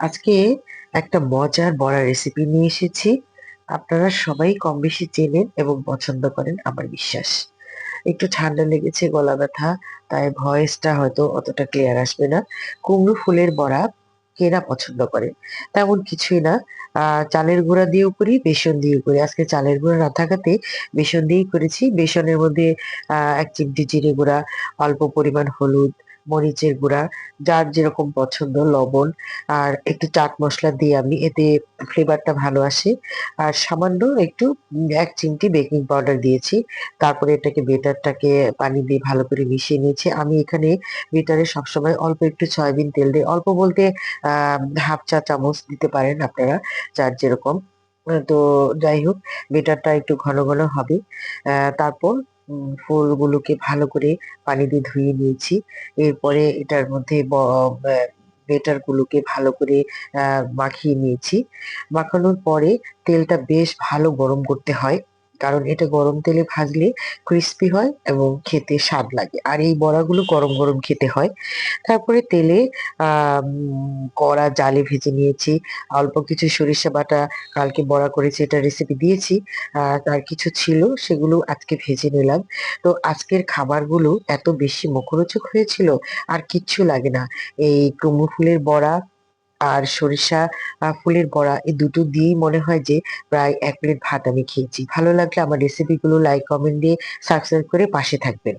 আজকে একটা মজার বড়া রেসিপি নিয়ে এসেছি। আপনারা সবাই কম বেশি চেনেন এবং পছন্দ করেন, আমার বিশ্বাস। একটু ঠান্ডা লেগেছে, গলা ব্যথা, তাই ভয়েসটা হয়তো অতটা ক্লিয়ার আসবে না। কুমড়ো ফুলের বড়া কেনা পছন্দ করে তেমন কিছুই না। চালের গুঁড়া দিয়েও করি, বেসন দিয়েও করি। আজকে চালের গুঁড়া না থাকাতে বেসন দিয়েই করেছি। বেসনের মধ্যে এক চিমটি জিরে গুঁড়া, অল্প পরিমাণ হলুদ মরিচের গুঁড়া, যার যেরকম পছন্দ, লবণ, আর একটু চাট মশলা দিয়ে আমি এতে ফ্লেভারটা ভালো আসে। আর সামান্য একটু এক চিমটি বেকিং পাউডার দিয়েছি। তারপরে এটাকে বেটারটাকে পানি দিয়ে ভালো করে মিশিয়ে নিয়েছি। আমি এখানে বেটারে সবসময় অল্প একটু সয়াবিন তেল দিই অল্প বলতে হাফ চা চামচ দিতে পারেন আপনারা, যার যেরকম। তো যাই হোক, বেটারটা একটু ঘন ঘন হবে। তারপর ফুলগুলোকে ভালো করে পানি দিয়ে ধুয়ে নিয়েছি। এরপরে এটার মধ্যে বেটার গুলোকে ভালো করে মাখিয়ে নিয়েছি। মাখানোর পরে তেলটা বেশ ভালো গরম করতে হয়। কারণ এটা গরম তেলে ভাজলে ক্রিস্পি হয় এবং খেতে স্বাদ লাগে। আর এই বড়াগুলো গরম গরম খেতে হয়। তারপরে তেলে কড়া জালে ভেজে নিয়েছি। অল্প কিছু সরিষা বাটা কালকে বড়া করেছি, এটা রেসিপি দিয়েছি। তার কিছু ছিল, সেগুলো আজকে ভেজে নিলাম। তো আজকের খাবারগুলো এত বেশি মুখরোচক হয়েছিল, আর কিচ্ছু লাগে না। এই কুমড়ো ফুলের বড়া আর সরিষা ফুলের বড়া এই দুটো দিয়েই মনে হয় যে প্রায় এক প্লেট ভাত আমি খেয়েছি। ভালো লাগলে আমার রেসিপিগুলো লাইক কমেন্ট দিয়ে সাবস্ক্রাইব করে পাশে থাকবেন।